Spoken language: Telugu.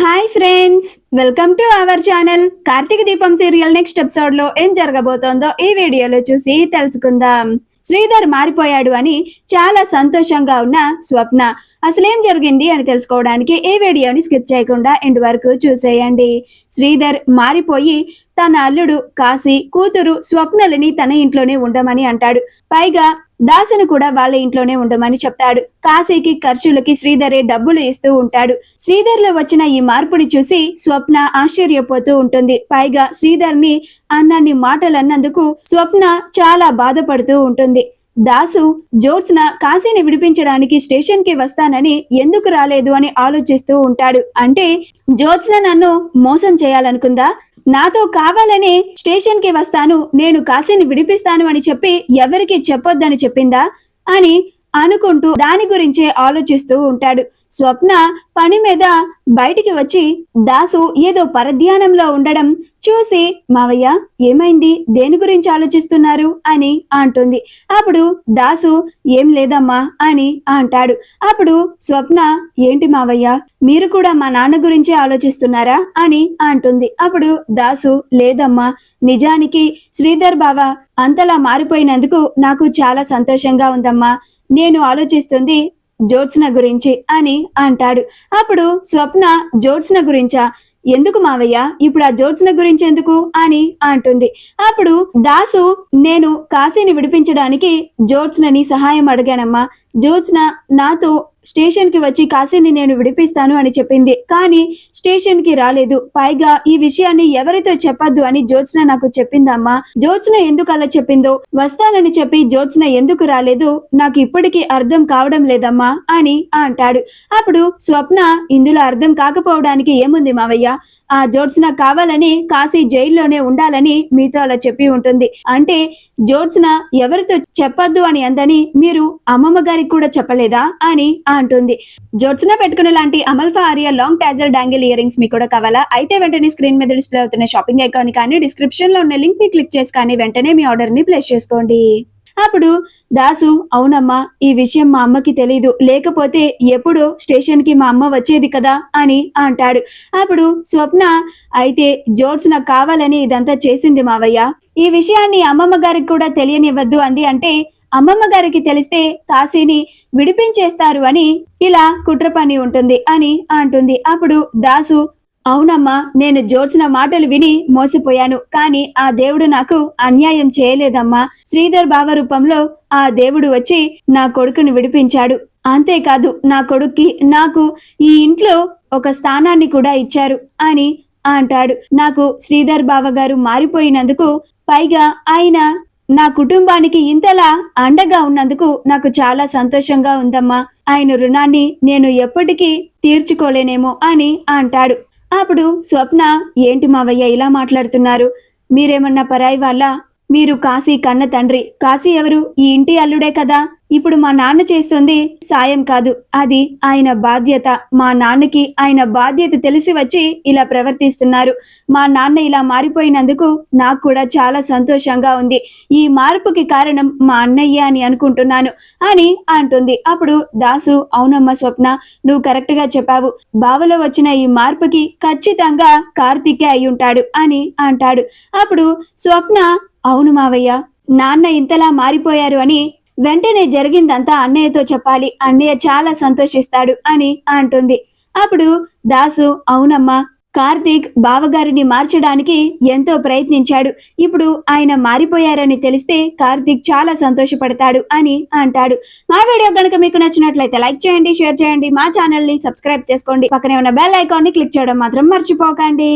Hi friends welcome to our channel Karthika Deepam serial next ఎపిసోడ్లో ఏం జరగబోతోందో ఈ వీడియోలో చూసి తెలుసుకుందాం. శ్రీధర్ మారిపోయాడు అని చాలా సంతోషంగా ఉన్న స్వప్న అసలేం జరిగింది అని తెలుసుకోవడానికి ఈ వీడియోని స్కిప్ చేయకుండా ఎండ్ వరకు చూసేయండి. శ్రీధర్ మారిపోయి తన అల్లుడు కాశీ కూతురు స్వప్నలని తన ఇంట్లోనే ఉండమని అంటాడు. పైగా దాసును కూడా వాళ్ళ ఇంట్లోనే ఉండమని చెప్తాడు. కాశీకి ఖర్చులకి శ్రీధరే డబ్బులు ఇస్తూ ఉంటాడు. శ్రీధర్లో వచ్చిన ఈ మార్పుని చూసి స్వప్న ఆశ్చర్యపోతూ ఉంటుంది. పైగా శ్రీధర్ని అన్నన్ని మాటలు అన్నందుకు స్వప్న చాలా బాధపడుతూ ఉంటుంది. దాసు జోత్స్న కాశీని విడిపించడానికి స్టేషన్కి వస్తానని ఎందుకు రాలేదు అని ఆలోచిస్తూ ఉంటాడు. అంటే జోత్స్న నన్ను మోసం చేయాలనుకుందా? నాతో కావాలనే స్టేషన్కి వస్తాను నేను కాశీని విడిపిస్తాను అని చెప్పి ఎవరికి చెప్పొద్దని చెప్పిందా? అని అనుకుంటూ దాని గురించే ఆలోచిస్తూ ఉంటాడు. స్వప్న పని మీద బయటికి వచ్చి దాసు ఏదో పరధ్యానంలో ఉండడం చూసి మావయ్య ఏమైంది? దేని గురించి ఆలోచిస్తున్నారు? అని అంటుంది. అప్పుడు దాసు ఏం లేదమ్మా అని అంటాడు. అప్పుడు స్వప్న ఏంటి మావయ్య మీరు కూడా మా నాన్న గురించి ఆలోచిస్తున్నారా? అని అంటుంది. అప్పుడు దాసు లేదమ్మా నిజానికి శ్రీధర్ బావ అంతలా మారిపోయినందుకు నాకు చాలా సంతోషంగా ఉందమ్మా. నేను ఆలోచిస్తుంది జోత్స్న గురించి అని అంటాడు. అప్పుడు స్వప్న జోత్స్న గురించా? ఎందుకు మావయ్య? ఇప్పుడు ఆ జోత్స్న గురించి ఎందుకు అని అంటుంది. అప్పుడు దాసు నేను కాశీని విడిపించడానికి జోత్స్నని సహాయం అడిగానమ్మా. జోత్స్న నాతో స్టేషన్కి వచ్చి కాశీని నేను విడిపిస్తాను అని చెప్పింది. కానీ స్టేషన్కి రాలేదు. పైగా ఈ విషయాన్ని ఎవరితో చెప్పద్దు అని జ్యోత్స్న నాకు చెప్పిందమ్మా. జ్యోత్స్న ఎందుకు అలా చెప్పిందో? వస్తానని చెప్పి జ్యోత్స్న ఎందుకు రాలేదు? నాకు ఇప్పటికీ అర్థం కావడం లేదమ్మా అని అంటాడు. అప్పుడు స్వప్న ఇందులో అర్థం కాకపోవడానికి ఏముంది మావయ్య? ఆ జ్యోత్స్న కావాలని కాశీ జైల్లోనే ఉండాలని మీతో అలా చెప్పి ఉంటుంది. అంటే జ్యోత్స్న ఎవరితో చెప్పద్దు అని అందని మీరు అమ్మమ్మ గారికి కూడా చెప్పలేదా? అని అంటుంది. జోట్స్న పెట్టుకునే లాంటి అమల్ఫా ఆరియా long tassel dangle earrings మీకు కూడా కావాలా? అయితే వెంటనే స్క్రీన్ మీద డిస్ప్లే అవుతున్న షాపింగ్ అకౌంట్ కానీ డిస్క్రిప్షన్లో ఉన్న లింక్ని క్లిక్ చేసి కానీ వెంటనే మీ ఆర్డర్ని ప్లేస్ చేసుకోండి. అప్పుడు దాసు అవునమ్మా ఈ విషయం మా అమ్మకి తెలీదు. లేకపోతే ఎప్పుడు స్టేషన్కి మా అమ్మ వచ్చేది కదా అని అంటాడు. అప్పుడు స్వప్న అయితే జోర్స్ నాకు కావాలని ఇదంతా చేసింది మావయ్య. ఈ విషయాన్ని అమ్మమ్మ గారికి కూడా తెలియనివ్వద్దు అంది అంటే అమ్మమ్మ గారికి తెలిస్తే కాశీని విడిపించేస్తారు అని ఇలా కుట్ర పని ఉంటుంది అని అంటుంది. అప్పుడు దాసు అవునమ్మా నేను జోడ్చిన మాటలు విని మోసపోయాను కానీ ఆ దేవుడు నాకు అన్యాయం చేయలేదమ్మా. శ్రీధర్ బావ రూపంలో ఆ దేవుడు వచ్చి నా కొడుకును విడిపించాడు. అంతేకాదు నా కొడుక్కి నాకు ఈ ఇంట్లో ఒక స్థానాన్ని కూడా ఇచ్చారు అని అంటాడు. నాకు శ్రీధర్ బావ గారు మారిపోయినందుకు పైగా ఆయన నా కుటుంబానికి ఇంతలా అండగా ఉన్నందుకు నాకు చాలా సంతోషంగా ఉందమ్మా. ఆయన రుణాన్ని నేను ఎప్పటికీ తీర్చుకోలేనేమో అని అంటాడు. అప్పుడు స్వప్న ఏంటి మావయ్య ఇలా మాట్లాడుతున్నారు? మీరేమన్నా పరాయి వాళ్ళ? మీరు కాశీ కన్న తండ్రి. కాశీ ఎవరు? ఈ ఇంటి అల్లుడే కదా. ఇప్పుడు మా నాన్న చేస్తుంది సాయం కాదు. అది ఆయన బాధ్యత. మా నాన్నకి ఆయన బాధ్యత తెలిసి వచ్చి ఇలా ప్రవర్తిస్తున్నారు. మా నాన్న ఇలా మారిపోయినందుకు నాకు కూడా చాలా సంతోషంగా ఉంది. ఈ మార్పుకి కారణం మా అన్నయ్య అని అనుకుంటున్నాను అని అంటుంది. అప్పుడు దాసు అవునమ్మ స్వప్న నువ్వు కరెక్ట్గా చెప్పావు. బావలో వచ్చిన ఈ మార్పుకి ఖచ్చితంగా కార్తీకే అయి ఉంటాడు అని అంటాడు. అప్పుడు స్వప్న అవును మావయ్య నాన్న ఇంతలా మారిపోయారు అని వెంటనే జరిగిందంతా అన్నయ్యతో చెప్పాలి. అన్నయ్య చాలా సంతోషిస్తాడు అని అంటుంది. అప్పుడు దాసు అవునమ్మా కార్తీక్ బావగారిని మార్చడానికి ఎంతో ప్రయత్నించాడు. ఇప్పుడు ఆయన మారిపోయారని తెలిస్తే కార్తీక్ చాలా సంతోషపడతాడు అని అంటాడు. మా వీడియో కనుక మీకు నచ్చినట్లయితే లైక్ చేయండి షేర్ చేయండి. మా ఛానల్ని సబ్స్క్రైబ్ చేసుకోండి. పక్కనే ఉన్న బెల్ ఐకాన్ని క్లిక్ చేయడం మాత్రం మర్చిపోకండి.